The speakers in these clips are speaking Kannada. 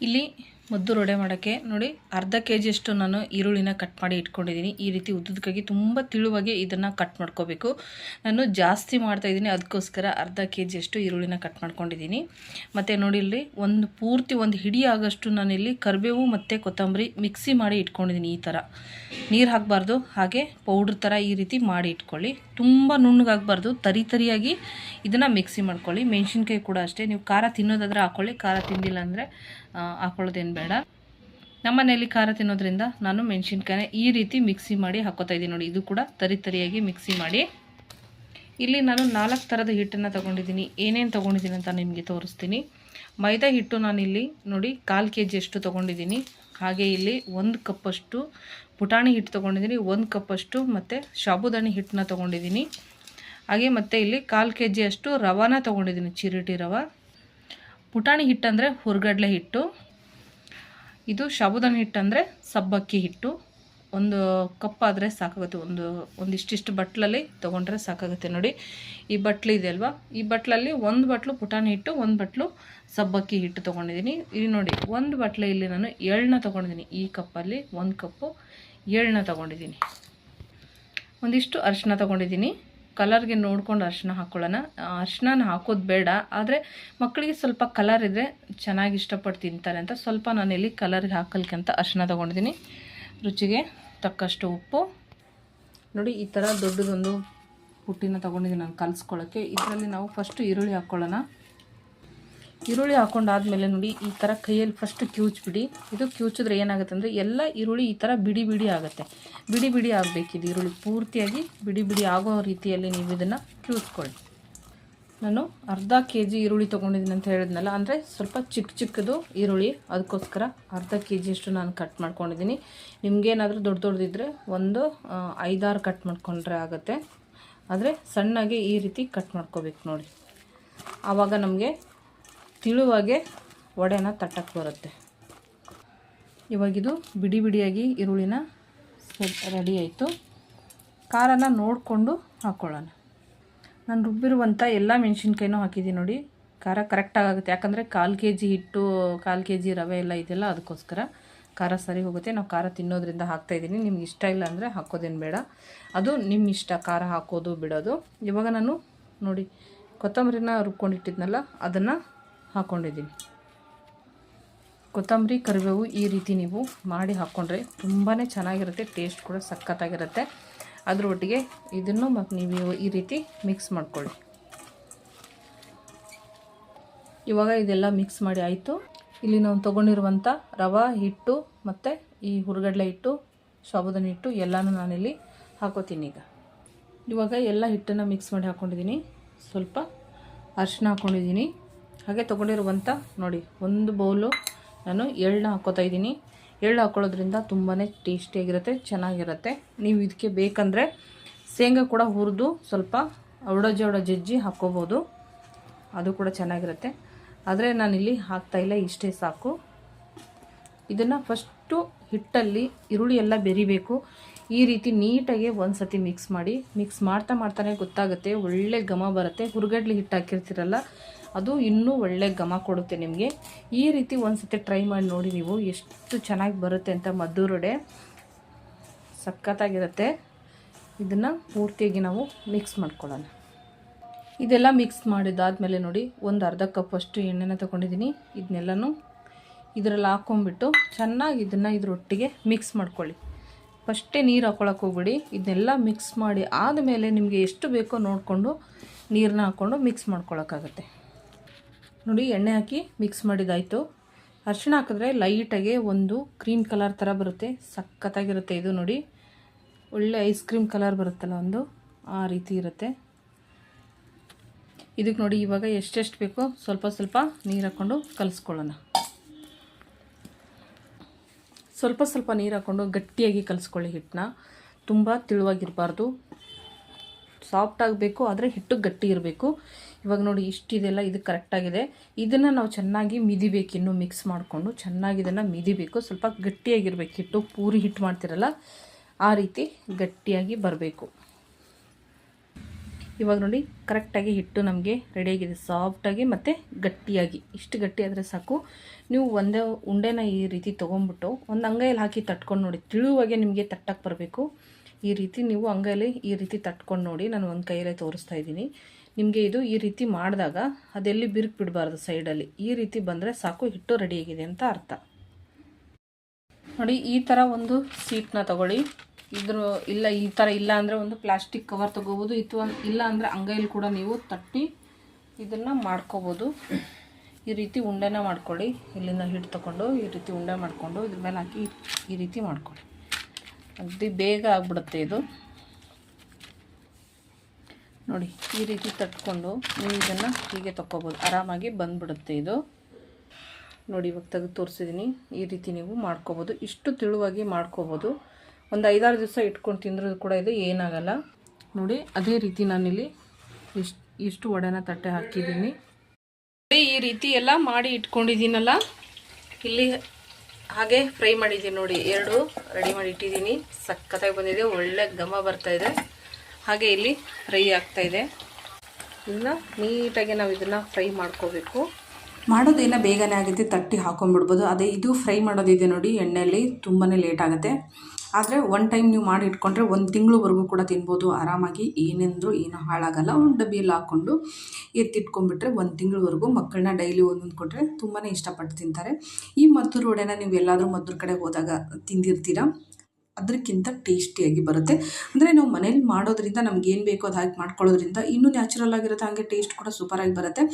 ಇಲ್ಲಿ ಮದ್ದು ರೊಡೆ ಮಾಡೋಕ್ಕೆ ನೋಡಿ ಅರ್ಧ ಕೆ ಜಿಯಷ್ಟು ನಾನು ಈರುಳ್ಳಿನ ಕಟ್ ಮಾಡಿ ಇಟ್ಕೊಂಡಿದ್ದೀನಿ. ಈ ರೀತಿ ಉದ್ದದಕ್ಕಾಗಿ ತುಂಬ ತಿಳುವಾಗಿ ಇದನ್ನು ಕಟ್ ಮಾಡ್ಕೋಬೇಕು. ನಾನು ಜಾಸ್ತಿ ಮಾಡ್ತಾಯಿದ್ದೀನಿ ಅದಕ್ಕೋಸ್ಕರ ಅರ್ಧ ಕೆ ಜಿಯಷ್ಟು ಈರುಳ್ಳಿನ ಕಟ್ ಮಾಡ್ಕೊಂಡಿದ್ದೀನಿ. ಮತ್ತು ನೋಡಿ ಇಲ್ಲಿ ಒಂದು ಪೂರ್ತಿ ಒಂದು ಹಿಡಿ ಆಗೋಷ್ಟು ನಾನಿಲ್ಲಿ ಕರಿಬೇವು ಮತ್ತು ಕೊತ್ತಂಬರಿ ಮಿಕ್ಸಿ ಮಾಡಿ ಇಟ್ಕೊಂಡಿದ್ದೀನಿ ಈ ಥರ ನೀರು ಹಾಕಬಾರ್ದು, ಹಾಗೆ ಪೌಡ್ರ್ ಥರ ಈ ರೀತಿ ಮಾಡಿ ಇಟ್ಕೊಳ್ಳಿ. ತುಂಬ ನುಣ್ಣಗಾಗಬಾರ್ದು, ತರಿ ತರಿಯಾಗಿ ಇದನ್ನು ಮಿಕ್ಸಿ ಮಾಡ್ಕೊಳ್ಳಿ. ಮೆಣಸಿನ್ಕಾಯಿ ಕೂಡ ಅಷ್ಟೇ. ನೀವು ಖಾರ ತಿನ್ನೋದಾದರೆ ಹಾಕ್ಕೊಳ್ಳಿ ಖಾರ ತಿಂದಿಲ್ಲ ಅಂದರೆ ಹಾಕೊಳ್ಳೋದೇನು ಬೇಡ. ನಮ್ಮ ಮನೆಯಲ್ಲಿ ಖಾರ ತಿನ್ನೋದ್ರಿಂದ ನಾನು ಮೆಣಸಿನ್ಕಾಯಿನ ಈ ರೀತಿ ಮಿಕ್ಸಿ ಮಾಡಿ ಹಾಕೋತಾ ಇದ್ದೀನಿ ನೋಡಿ, ಇದು ಕೂಡ ತರಿ ತರಿಯಾಗಿ ಮಿಕ್ಸಿ ಮಾಡಿ. ಇಲ್ಲಿ ನಾನು ನಾಲ್ಕು ಥರದ ಹಿಟ್ಟನ್ನು ತೊಗೊಂಡಿದ್ದೀನಿ. ಏನೇನು ತೊಗೊಂಡಿದ್ದೀನಿ ಅಂತ ನಿಮಗೆ ತೋರಿಸ್ತೀನಿ. ಮೈದಾ ಹಿಟ್ಟು ನಾನಿಲ್ಲಿ ನೋಡಿ ಕಾಲು ಕೆ ಜಿಯಷ್ಟು ತೊಗೊಂಡಿದ್ದೀನಿ. ಹಾಗೆ ಇಲ್ಲಿ ಒಂದು ಕಪ್ಪಷ್ಟು ಪುಟಾಣಿ ಹಿಟ್ಟು ತೊಗೊಂಡಿದ್ದೀನಿ, ಒಂದು ಕಪ್ಪಷ್ಟು ಮತ್ತು ಸಾಬುದಾಣಿ ಹಿಟ್ಟನ್ನ ತೊಗೊಂಡಿದ್ದೀನಿ. ಹಾಗೆ ಮತ್ತು ಇಲ್ಲಿ ಕಾಲು ಕೆ ಜಿಯಷ್ಟು ರವಾನ ತೊಗೊಂಡಿದ್ದೀನಿ, ಚಿರಿಟಿ ರವೆ. ಪುಟಾಣಿ ಹಿಟ್ಟಂದರೆ ಹುರ್ಗಡ್ಲೆ ಹಿಟ್ಟು. ಇದು ಸಾಬುದಾನ ಹಿಟ್ಟು ಅಂದರೆ ಸಬ್ಬಕ್ಕಿ ಹಿಟ್ಟು. ಒಂದು ಕಪ್ ಆದರೆ ಸಾಕಾಗುತ್ತೆ. ಒಂದು, ಒಂದಿಷ್ಟಿಷ್ಟು ಬಟ್ಲಲ್ಲಿ ತೊಗೊಂಡ್ರೆ ಸಾಕಾಗುತ್ತೆ ನೋಡಿ. ಈ ಬಟ್ಲು ಇದೆ ಅಲ್ವಾ? ಈ ಬಟ್ಲಲ್ಲಿ ಒಂದು ಬಟ್ಲು ಪುಟಾಣಿ ಹಿಟ್ಟು, ಒಂದು ಬಟ್ಲು ಸಬ್ಬಕ್ಕಿ ಹಿಟ್ಟು ತೊಗೊಂಡಿದ್ದೀನಿ. ಇಲ್ಲಿ ನೋಡಿ, ಒಂದು ಬಟ್ಲು ಇಲ್ಲಿ ನಾನು ಎಳ್ಳನ್ನ ತೊಗೊಂಡಿದ್ದೀನಿ. ಈ ಕಪ್ಪಲ್ಲಿ ಒಂದು ಕಪ್ಪು ಎಳ್ಳನ್ನ ತೊಗೊಂಡಿದ್ದೀನಿ. ಒಂದಿಷ್ಟು ಅರಿಶಿನ ತೊಗೊಂಡಿದ್ದೀನಿ. ಕಲರ್ಗೆ ನೋಡ್ಕೊಂಡು ಅರ್ಶಿನ ಹಾಕ್ಕೊಳ್ಳೋಣ ಅರ್ಶಿನ ಹಾಕೋದು ಬೇಡ, ಆದರೆ ಮಕ್ಕಳಿಗೆ ಸ್ವಲ್ಪ ಕಲರ್ ಇದ್ದರೆ ಚೆನ್ನಾಗಿ ಇಷ್ಟಪಟ್ಟು ತಿಂತಾರೆ ಅಂತ. ಸ್ವಲ್ಪ ನಾನಿಲ್ಲಿ ಕಲರ್ಗೆ ಹಾಕಲಿಕ್ಕೆ ಅಂತ ಅರ್ಶಿನ ತೊಗೊಂಡಿದ್ದೀನಿ. ರುಚಿಗೆ ತಕ್ಕಷ್ಟು ಉಪ್ಪು. ನೋಡಿ, ಈ ಥರ ದೊಡ್ಡದೊಂದು ಪುಟ್ಟಿನ ತೊಗೊಂಡಿದ್ದೀನಿ ನಾನು ಕಲಿಸ್ಕೊಳ್ಳೋಕ್ಕೆ ಇದರಲ್ಲಿ ನಾವು ಫಸ್ಟು ಈರುಳ್ಳಿ ಹಾಕ್ಕೊಳ್ಳೋಣ ಈರುಳ್ಳಿ ಹಾಕೊಂಡಾದ್ಮೇಲೆ ನೋಡಿ, ಈ ಥರ ಕೈಯಲ್ಲಿ ಫಸ್ಟ್ ಕ್ಯೂಚ್ಬಿಡಿ. ಇದು ಕ್ಯೂಚಿದ್ರೆ ಏನಾಗುತ್ತೆ ಅಂದರೆ ಎಲ್ಲ ಈರುಳ್ಳಿ ಈ ಥರ ಬಿಡಿ ಬಿಡಿ ಆಗುತ್ತೆ. ಬಿಡಿ ಬಿಡಿ ಆಗಬೇಕಿದು ಈರುಳ್ಳಿ. ಪೂರ್ತಿಯಾಗಿ ಬಿಡಿ ಬಿಡಿ ಆಗೋ ರೀತಿಯಲ್ಲಿ ನೀವು ಇದನ್ನು ಕ್ಯೂಚ್ಕೊಳ್ಳಿ. ನಾನು ಅರ್ಧ ಕೆ ಜಿ ಈರುಳ್ಳಿ ತೊಗೊಂಡಿದ್ದೀನಿ ಅಂತ ಹೇಳಿದ್ನಲ್ಲ, ಅಂದರೆ ಸ್ವಲ್ಪ ಚಿಕ್ಕ ಚಿಕ್ಕದು ಈರುಳ್ಳಿ. ಅದಕ್ಕೋಸ್ಕರ ಅರ್ಧ ಕೆ ಜಿಯಷ್ಟು ನಾನು ಕಟ್ ಮಾಡ್ಕೊಂಡಿದ್ದೀನಿ. ನಿಮಗೇನಾದರೂ ದೊಡ್ಡ ದೊಡ್ಡದಿದ್ದರೆ ಒಂದು ಐದಾರು ಕಟ್ ಮಾಡ್ಕೊಂಡ್ರೆ ಆಗುತ್ತೆ. ಆದರೆ ಸಣ್ಣಗೆ ಈ ರೀತಿ ಕಟ್ ಮಾಡ್ಕೋಬೇಕು ನೋಡಿ. ಆವಾಗ ನಮಗೆ ತಿಳುವಾಗೆ ವಡೆನ ತಟ್ಟಕ್ಕೆ ಬರುತ್ತೆ. ಇವಾಗಿದು ಬಿಡಿ ಬಿಡಿಯಾಗಿ ಈರುಳ್ಳಿನ ರೆಡಿ ಆಯಿತು. ಖಾರನ ನೋಡಿಕೊಂಡು ಹಾಕ್ಕೊಳ್ಳೋಣ ನಾನು ರುಬ್ಬಿರುವಂಥ ಎಲ್ಲ ಮೆಣಸಿನ್ಕಾಯಿನೂ ಹಾಕಿದ್ದೀನಿ ನೋಡಿ. ಖಾರ ಕರೆಕ್ಟಾಗಿ ಆಗುತ್ತೆ. ಯಾಕಂದರೆ ಕಾಲು ಕೆ ಜಿ ಹಿಟ್ಟು, ಕಾಲು ಕೆ ಜಿ ರವೆ ಎಲ್ಲ ಇದೆಯಲ್ಲ, ಅದಕ್ಕೋಸ್ಕರ ಖಾರ ಸರಿ ಹೋಗುತ್ತೆ. ನಾವು ಖಾರ ತಿನ್ನೋದ್ರಿಂದ ಹಾಕ್ತಾಯಿದ್ದೀನಿ ನಿಮ್ಗೆ ಇಷ್ಟ ಇಲ್ಲ ಅಂದರೆ ಹಾಕೋದೇನು ಬೇಡ. ಅದು ನಿಮ್ಮ ಇಷ್ಟ. ಖಾರ ಹಾಕೋದು, ಬಿಡೋದು. ಇವಾಗ ನಾನು ನೋಡಿ ಕೊತ್ತಂಬರಿನ ರುಬ್ಕೊಂಡಿಟ್ಟಿದ್ನಲ್ಲ, ಅದನ್ನು ಹಾಕ್ಕೊಂಡಿದ್ದೀನಿ ಕೊತ್ತಂಬರಿ, ಕರಿಬೇವು ಈ ರೀತಿ ನೀವು ಮಾಡಿ ಹಾಕ್ಕೊಂಡ್ರೆ ತುಂಬಾ ಚೆನ್ನಾಗಿರುತ್ತೆ, ಟೇಸ್ಟ್ ಕೂಡ ಸಖತ್ತಾಗಿರುತ್ತೆ. ಅದ್ರ ಒಟ್ಟಿಗೆ ಇದನ್ನು ಮತ್ತು ನೀವು ಈ ರೀತಿ ಮಿಕ್ಸ್ ಮಾಡ್ಕೊಳ್ಳಿ. ಇವಾಗ ಇದೆಲ್ಲ ಮಿಕ್ಸ್ ಮಾಡಿ ಆಯಿತು. ಇಲ್ಲಿ ನಾವು ತೊಗೊಂಡಿರುವಂಥ ರವೆ, ಹಿಟ್ಟು ಮತ್ತು ಈ ಹುರ್ಗಡ್ಲೆ ಹಿಟ್ಟು ಸಾಬುದಾನ ಹಿಟ್ಟು ಎಲ್ಲನೂ ನಾನಿಲ್ಲಿ ಹಾಕೋತೀನಿ ಈಗ. ಇವಾಗ ಎಲ್ಲ ಹಿಟ್ಟನ್ನು ಮಿಕ್ಸ್ ಮಾಡಿ ಹಾಕ್ಕೊಂಡಿದ್ದೀನಿ ಸ್ವಲ್ಪ ಅರಿಶಿನ ಹಾಕ್ಕೊಂಡಿದ್ದೀನಿ ಹಾಗೆ ತೊಗೊಂಡಿರುವಂಥ ನೋಡಿ, ಒಂದು ಬೌಲು ನಾನು ಎಳ್ಳನ್ನ ಹಾಕ್ಕೋತಾ ಇದ್ದೀನಿ. ಎಳ್ಳು ಹಾಕ್ಕೊಳ್ಳೋದ್ರಿಂದ ತುಂಬಾ ಟೇಸ್ಟಿಯಾಗಿರುತ್ತೆ ಚೆನ್ನಾಗಿರುತ್ತೆ. ನೀವು ಇದಕ್ಕೆ ಬೇಕಂದರೆ ಶೇಂಗಾ ಕೂಡ ಹುರಿದು ಸ್ವಲ್ಪ ಔಡ ಜೋಡ ಜಜ್ಜಿ ಹಾಕ್ಕೋಬೋದು ಅದು ಕೂಡ ಚೆನ್ನಾಗಿರುತ್ತೆ. ಆದರೆ ನಾನಿಲ್ಲಿ ಹಾಕ್ತಾಯಿಲ್ಲ ಇಷ್ಟೇ ಸಾಕು. ಇದನ್ನು ಫಸ್ಟು ಹಿಟ್ಟಲ್ಲಿ ಈರುಳ್ಳಿ ಎಲ್ಲ ಬೆರಿಬೇಕು. ಈ ರೀತಿ ನೀಟಾಗಿ ಒಂದು ಸತಿ ಮಿಕ್ಸ್ ಮಾಡಿ ಮಿಕ್ಸ್ ಮಾಡ್ತಾ ಮಾಡ್ತಾನೆ ಗೊತ್ತಾಗುತ್ತೆ, ಒಳ್ಳೆ ಘಮ ಬರುತ್ತೆ. ಹುರ್ಗಡ್ಲಿ ಹಿಟ್ಟು ಹಾಕಿರ್ತೀರಲ್ಲ, ಅದು ಇನ್ನೂ ಒಳ್ಳೆ ಘಮ ಕೊಡುತ್ತೆ ನಿಮಗೆ. ಈ ರೀತಿ ಒಂದು ಸತಿ ಟ್ರೈ ಮಾಡಿ ನೋಡಿ ನೀವು ಎಷ್ಟು ಚೆನ್ನಾಗಿ ಬರುತ್ತೆ ಅಂತ ಮದ್ದೂರುಡೆ ಸಖತ್ತಾಗಿರುತ್ತೆ. ಇದನ್ನು ಪೂರ್ತಿಯಾಗಿ ನಾವು ಮಿಕ್ಸ್ ಮಾಡ್ಕೊಳ್ಳೋಣ. ಇದೆಲ್ಲ ಮಿಕ್ಸ್ ಮಾಡಿದ್ದಾದಮೇಲೆ ನೋಡಿ, ಒಂದು ಅರ್ಧ ಕಪ್ಪಷ್ಟು ಎಣ್ಣೆನ ತೊಗೊಂಡಿದ್ದೀನಿ. ಇದನ್ನೆಲ್ಲನೂ ಇದರಲ್ಲಿ ಹಾಕ್ಕೊಂಬಿಟ್ಟು ಚೆನ್ನಾಗಿ ಇದನ್ನು ಇದರೊಟ್ಟಿಗೆ ಮಿಕ್ಸ್ ಮಾಡ್ಕೊಳ್ಳಿ. ಫಸ್ಟೇ ನೀರು ಹಾಕ್ಕೊಳಕ್ಕೆ ಹೋಗ್ಬಿಡಿ. ಇದನ್ನೆಲ್ಲ ಮಿಕ್ಸ್ ಮಾಡಿ ಆದಮೇಲೆ ನಿಮಗೆ ಎಷ್ಟು ಬೇಕೋ ನೋಡಿಕೊಂಡು ನೀರನ್ನ ಹಾಕ್ಕೊಂಡು ಮಿಕ್ಸ್ ಮಾಡ್ಕೊಳಕ್ಕಾಗತ್ತೆ. ನೋಡಿ, ಎಣ್ಣೆ ಹಾಕಿ ಮಿಕ್ಸ್ ಮಾಡಿದಾಯಿತು. ಅರಿಶಿಣ ಹಾಕಿದ್ರೆ ಲೈಟಾಗೆ ಒಂದು ಕ್ರೀಮ್ ಕಲರ್ ಥರ ಬರುತ್ತೆ. ಸಖತ್ತಾಗಿರುತ್ತೆ ಇದು ನೋಡಿ. ಒಳ್ಳೆ ಐಸ್ ಕ್ರೀಮ್ ಕಲರ್ ಬರುತ್ತಲ್ಲ ಒಂದು, ಆ ರೀತಿ ಇರುತ್ತೆ. ಇದಕ್ಕೆ ನೋಡಿ ಇವಾಗ ಎಷ್ಟೆಷ್ಟು ಬೇಕೋ ಸ್ವಲ್ಪ ಸ್ವಲ್ಪ ನೀರು ಹಾಕ್ಕೊಂಡು ಕಲಿಸ್ಕೊಳ್ಳೋಣ. ಸ್ವಲ್ಪ ಸ್ವಲ್ಪ ನೀರು ಹಾಕ್ಕೊಂಡು ಗಟ್ಟಿಯಾಗಿ ಕಲಿಸ್ಕೊಳ್ಳಿ ಹಿಟ್ಟನ್ನ. ತುಂಬ ತಿಳುವಾಗಿರಬಾರ್ದು. ಸಾಫ್ಟ್ ಆಗಬೇಕು, ಆದರೆ ಹಿಟ್ಟು ಗಟ್ಟಿ ಇರಬೇಕು. ಇವಾಗ ನೋಡಿ ಇಷ್ಟಿದೆಲ್ಲ ಇದು ಕರೆಕ್ಟಾಗಿದೆ ಇದನ್ನು ನಾವು ಚೆನ್ನಾಗಿ ಮಿದಿಬೇಕು, ಇನ್ನು ಮಿಕ್ಸ್ ಮಾಡಿಕೊಂಡು ಚೆನ್ನಾಗಿ ಇದನ್ನು ಮಿದಿಬೇಕು. ಸ್ವಲ್ಪ ಗಟ್ಟಿಯಾಗಿರ್ಬೇಕು, ಹಿಟ್ಟು ಪೂರಿ ಹಿಟ್ಟು ಮಾಡ್ತಿರಲ್ಲ, ಆ ರೀತಿ ಗಟ್ಟಿಯಾಗಿ ಬರಬೇಕು. ಇವಾಗ ನೋಡಿ ಕರೆಕ್ಟಾಗಿ ಹಿಟ್ಟು ನಮಗೆ ರೆಡಿಯಾಗಿದೆ ಸಾಫ್ಟಾಗಿ ಮತ್ತು ಗಟ್ಟಿಯಾಗಿ. ಇಷ್ಟು ಗಟ್ಟಿ ಆದರೆ ಸಾಕು. ನೀವು ಒಂದೇ ಉಂಡೆನ ಈ ರೀತಿ ತೊಗೊಂಬಿಟ್ಟು ಒಂದು ಅಂಗೈಯಲ್ಲಿ ಹಾಕಿ ತಟ್ಕೊಂಡು ನೋಡಿ. ತಿಳುವಾಗೆ ನಿಮಗೆ ತಟ್ಟಕ್ಕೆ ಬರಬೇಕು. ಈ ರೀತಿ ನೀವು ಅಂಗೈಯಲ್ಲಿ ಈ ರೀತಿ ತಟ್ಕೊಂಡು ನೋಡಿ ನಾನು ಒಂದು ಕೈಯಲ್ಲೇ ತೋರಿಸ್ತಾ ಇದ್ದೀನಿ. ನಿಮಗೆ ಇದು ಈ ರೀತಿ ಮಾಡಿದಾಗ ಅದೆಲ್ಲಿ ಬಿರುಕು ಬಿಡಬಾರ್ದು ಸೈಡಲ್ಲಿ ಈ ರೀತಿ ಬಂದರೆ ಸಾಕು, ಹಿಟ್ಟು ರೆಡಿಯಾಗಿದೆ ಅಂತ ಅರ್ಥ. ನೋಡಿ, ಈ ಥರ ಒಂದು ಸೀಟ್ನ ತಗೊಳ್ಳಿ. ಇದ್ರ ಇಲ್ಲ, ಈ ಥರ ಇಲ್ಲ ಅಂದರೆ ಒಂದು ಪ್ಲಾಸ್ಟಿಕ್ ಕವರ್ ತೊಗೋಬೋದು ಇದು ಇಲ್ಲ ಅಂದರೆ ಅಂಗೈಲಿ ಕೂಡ ನೀವು ತಟ್ಟಿ ಇದನ್ನು ಮಾಡ್ಕೋಬೋದು. ಈ ರೀತಿ ಉಂಡೆನ ಮಾಡ್ಕೊಳ್ಳಿ. ಇಲ್ಲಿಂದ ಹಿಟ್ಟು ತಗೊಂಡು ಈ ರೀತಿ ಉಂಡೆ ಮಾಡಿಕೊಂಡು ಇದ್ರ ಮೇಲೆ ಹಾಕಿ ಈ ರೀತಿ ಮಾಡ್ಕೊಳ್ಳಿ. ಅಗ್ದಿ ಬೇಗ ಆಗಿಬಿಡುತ್ತೆ ಇದು. ನೋಡಿ, ಈ ರೀತಿ ತಟ್ಕೊಂಡು ನೀವು ಇದನ್ನು ಹೀಗೆ ತಕ್ಕೋಬೋದು. ಆರಾಮಾಗಿ ಬಂದ್ಬಿಡುತ್ತೆ ಇದು. ನೋಡಿ, ಇವಾಗ ತೆಗೆದು ತೋರಿಸಿದ್ದೀನಿ ಈ ರೀತಿ ನೀವು ಮಾಡ್ಕೋಬೋದು. ಇಷ್ಟು ತಿಳುವಾಗಿ ಮಾಡ್ಕೋಬೋದು. ಒಂದು ಐದಾರು ದಿವಸ ಇಟ್ಕೊಂಡು ತಿಂದರೂ ಕೂಡ ಇದು ಏನಾಗಲ್ಲ. ನೋಡಿ, ಅದೇ ರೀತಿ ನಾನಿಲ್ಲಿ ಇಷ್ಟು ಇಷ್ಟು ವಡೆನ ತಟ್ಟೆ ಹಾಕಿದ್ದೀನಿ. ಈ ರೀತಿ ಎಲ್ಲ ಮಾಡಿ ಇಟ್ಕೊಂಡಿದ್ದೀನಲ್ಲ. ಇಲ್ಲಿ ಹಾಗೆ ಫ್ರೈ ಮಾಡಿದ್ದೀನಿ ನೋಡಿ, ಎರಡು ರೆಡಿ ಮಾಡಿ ಇಟ್ಟಿದ್ದೀನಿ. ಸಖತ್ತಾಗಿ ಬಂದಿದೆ, ಒಳ್ಳೆ ಘಮ ಬರ್ತಾ ಇದೆ. ಹಾಗೆ ಇಲ್ಲಿ ಫ್ರೈ ಆಗ್ತಾ ಇದೆ. ಇನ್ನು ನೀಟಾಗಿ ನಾವು ಇದನ್ನು ಫ್ರೈ ಮಾಡ್ಕೋಬೇಕು. ಮಾಡೋದೇನೋ ಬೇಗನೆ ಆಗುತ್ತೆ, ತಟ್ಟಿ ಹಾಕೊಂಡ್ಬಿಡ್ಬೋದು. ಅದೇ ಇದು ಫ್ರೈ ಮಾಡೋದಿದೆ ನೋಡಿ, ಎಣ್ಣೆಯಲ್ಲಿ ತುಂಬಾ ಲೇಟ್ ಆಗುತ್ತೆ. ಆದರೆ ಒನ್ ಟೈಮ್ ನೀವು ಮಾಡಿ ಇಟ್ಕೊಂಡ್ರೆ ಒಂದು ತಿಂಗಳವರೆಗೂ ಕೂಡ ತಿನ್ಬೋದು. ಆರಾಮಾಗಿ ಏನೆಂದರೂ ಏನೂ ಹಾಳಾಗಲ್ಲ. ಒಂದು ಡಬ್ಬಿಯಲ್ಲಿ ಹಾಕ್ಕೊಂಡು ಎತ್ತಿಟ್ಕೊಂಡ್ಬಿಟ್ರೆ ಒಂದು ತಿಂಗಳವರೆಗೂ ಮಕ್ಕಳನ್ನ ಡೈಲಿ ಒಂದೊಂದು ಕೊಟ್ಟರೆ ತುಂಬಾ ಇಷ್ಟಪಟ್ಟು ತಿಂತಾರೆ. ಈ ಮದ್ದೂರು ವಡೆನ ನೀವು ಎಲ್ಲಾದರೂ ಮದ್ದೂರು ಕಡೆ ಹೋದಾಗ ತಿಂದಿರ್ತೀರ? ಅದಕ್ಕಿಂತ ಟೇಸ್ಟಿಯಾಗಿ ಬರುತ್ತೆ. ಅಂದರೆ ನಾವು ಮನೇಲಿ ಮಾಡೋದ್ರಿಂದ ನಮ್ಗೆ ಏನು ಬೇಕೋ ಅದು ಹಾಕಿ ಮಾಡ್ಕೊಳ್ಳೋದ್ರಿಂದ ಇನ್ನೂ ನ್ಯಾಚುರಲ್ ಆಗಿರುತ್ತೆ, ಹಾಗೆ ಟೇಸ್ಟ್ ಕೂಡ ಸೂಪರಾಗಿ ಬರುತ್ತೆ.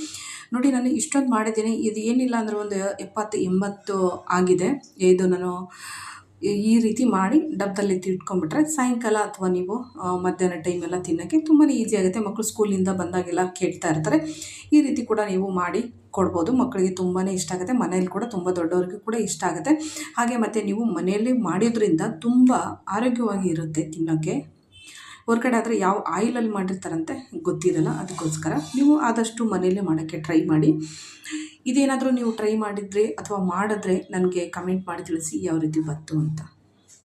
ನೋಡಿ ನಾನು ಇಷ್ಟೊಂದು ಮಾಡಿದ್ದೀನಿ. ಇದು ಏನಿಲ್ಲ ಅಂದರೆ ಒಂದು ಎಪ್ಪತ್ತು, ಎಂಬತ್ತು ಆಗಿದೆ. ಇದು ನಾನು ಈ ರೀತಿ ಮಾಡಿ ಡಬ್ಬದಲ್ಲಿ ಇಟ್ಕೊಂಡ್ಬಿಟ್ರೆ ಸಾಯಂಕಾಲ ಅಥವಾ ನೀವು ಮಧ್ಯಾಹ್ನ ಟೈಮೆಲ್ಲ ತಿನ್ನೋಕ್ಕೆ ತುಂಬಾ ಈಸಿ ಆಗುತ್ತೆ. ಮಕ್ಕಳು ಸ್ಕೂಲಿಂದ ಬಂದಾಗೆಲ್ಲ ಕೇಳ್ತಾ ಇರ್ತಾರೆ. ಈ ರೀತಿ ಕೂಡ ನೀವು ಮಾಡಿ ಕೊಡ್ಬೋದು. ಮಕ್ಕಳಿಗೆ ತುಂಬಾ ಇಷ್ಟ ಆಗುತ್ತೆ. ಮನೇಲಿ ಕೂಡ ತುಂಬ ದೊಡ್ಡವ್ರಿಗೆ ಕೂಡ ಇಷ್ಟ ಆಗುತ್ತೆ. ಹಾಗೆ ಮತ್ತು ನೀವು ಮನೆಯಲ್ಲಿ ಮಾಡಿದ್ರಿಂದ ತುಂಬ ಆರೋಗ್ಯವಾಗಿ ಇರುತ್ತೆ ತಿನ್ನೋಕ್ಕೆ. ಹೊರ್ಗಡೆ ಆದರೆ ಯಾವ ಆಯಿಲಲ್ಲಿ ಮಾಡಿರ್ತಾರಂತೆ ಗೊತ್ತಿರಲ್ಲ. ಅದಕ್ಕೋಸ್ಕರ ನೀವು ಆದಷ್ಟು ಮನೆಯಲ್ಲೇ ಮಾಡೋಕ್ಕೆ ಟ್ರೈ ಮಾಡಿ. ಇದೇನಾದರೂ ನೀವು ಟ್ರೈ ಮಾಡಿದರೆ ಅಥವಾ ಮಾಡಿದ್ರೆ ನನಗೆ ಕಮೆಂಟ್ ಮಾಡಿ ತಿಳಿಸಿ ಯಾವ ರೀತಿ ಬಂತು ಅಂತ.